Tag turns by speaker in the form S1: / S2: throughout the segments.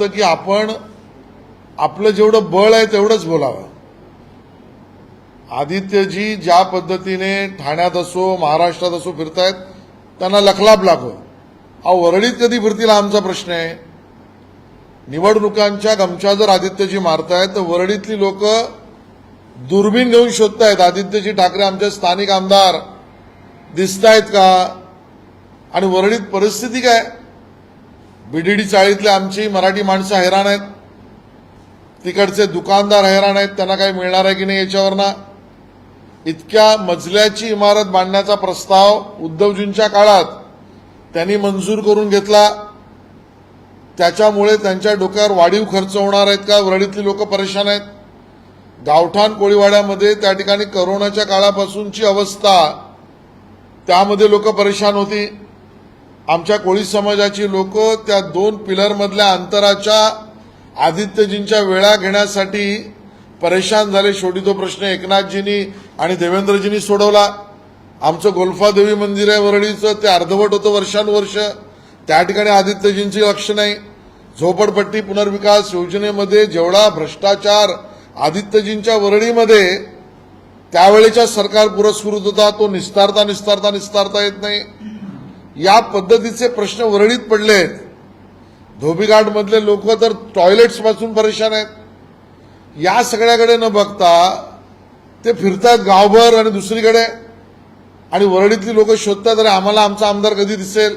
S1: वाटतं की आपण आपलं जेवढं बळ आहे तेवढंच बोलावं. आदित्यजी ज्या पद्धतीने ठाण्यात असो महाराष्ट्रात असो फिरतायत त्यांना लखलाप लागो अहो वरळीत कधी फिरतील आमचा प्रश्न आहे. निवडणुकांच्या गमच्या जर आदित्यजी मारतायत तर वरळीतली लोक दुर्बीण घेऊन शोधतायत. आदित्यजी ठाकरे आमचे स्थानिक आमदार दिसतायत का? आणि वरळीत परिस्थिती काय? बीडीडी चाळीतले आमची मराठी माणसं हैराण आहेत. तिकडचे दुकानदार हैराण आहेत. त्यांना काही मिळणार आहे की नाही याच्यावर इतक्या मजल्याची इमारत बांधण्याचा प्रस्ताव उद्धवजींच्या काळात त्यांनी मंजूर करून घेतला. त्याच्यामुळे त्यांच्या डोक्यावर वाढीव खर्च होणार आहेत का? वरळीतली लोक परेशान आहेत. गावठाण कोळीवाड्यामध्ये त्या ठिकाणी करोनाच्या काळापासूनची अवस्था त्यामध्ये लोक परेशान होती. आमच्या कोळी समाजाची लोक त्या दोन पिलरमधल्या अंतराच्या आदित्यजींच्या वेळा घेण्यासाठी परेशान झाले. शेवटी तो प्रश्न एकनाथजींनी आणि देवेंद्रजींनी सोडवला. आमचं गोल्फादेवी मंदिर आहे वरळीचं ते अर्धवट होतं वर्षानुवर्ष. त्या ठिकाणी आदित्यजींची लक्ष नाही. झोपडपट्टी पुनर्विकास योजनेमध्ये जेवढा भ्रष्टाचार आदित्यजींच्या वरळीमध्ये त्यावेळेच्या सरकार पुरस्कृत होता तो निस्तारता निस्तारता निस्तारता येत नाही. या पद्धतीचे प्रश्न वरळीत पडले आहेत. धोबीघाटमधले लोक तर टॉयलेट्सपासून परेशान आहेत. या सगळ्याकडे न बघता ते फिरतात गावभर आणि दुसरीकडे. आणि वरळीतली लोक शोधतात अरे आम्हाला आमचा आमदार कधी दिसेल?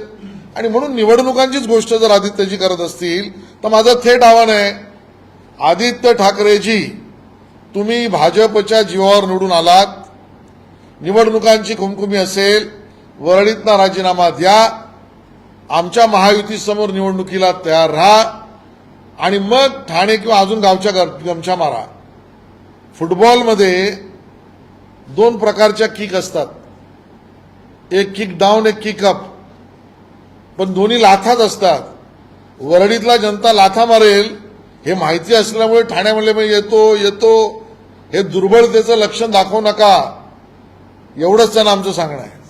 S1: आणि म्हणून निवडणुकांचीच गोष्ट जर आदित्यजी करत असतील तर माझं थेट आव्हान आहे आदित्य ठाकरेजी तुम्ही भाजपच्या जीवावर निवडून आलात. निवडणुकांची खुमखुमी असेल वरळीतना राजीनामा द्या. आमच्या महायुतीसमोर निवडणुकीला तयार राहा. आणि मग ठाणे किंवा अजून गावच्या गर- गमछा मारा. फुटबॉलमध्ये दोन प्रकारच्या किक असतात. एक किक डाऊन एक किक अप पण दोन्ही लाथाच असतात. वरळीतला जनता लाथा मारेल हे माहिती असल्यामुळे ठाण्यामध्ये मग येतो येतो. हे दुर्बलतेचं लक्षण दाखवू नका. एवढंच त्यांना आमचं सांगणं आहे.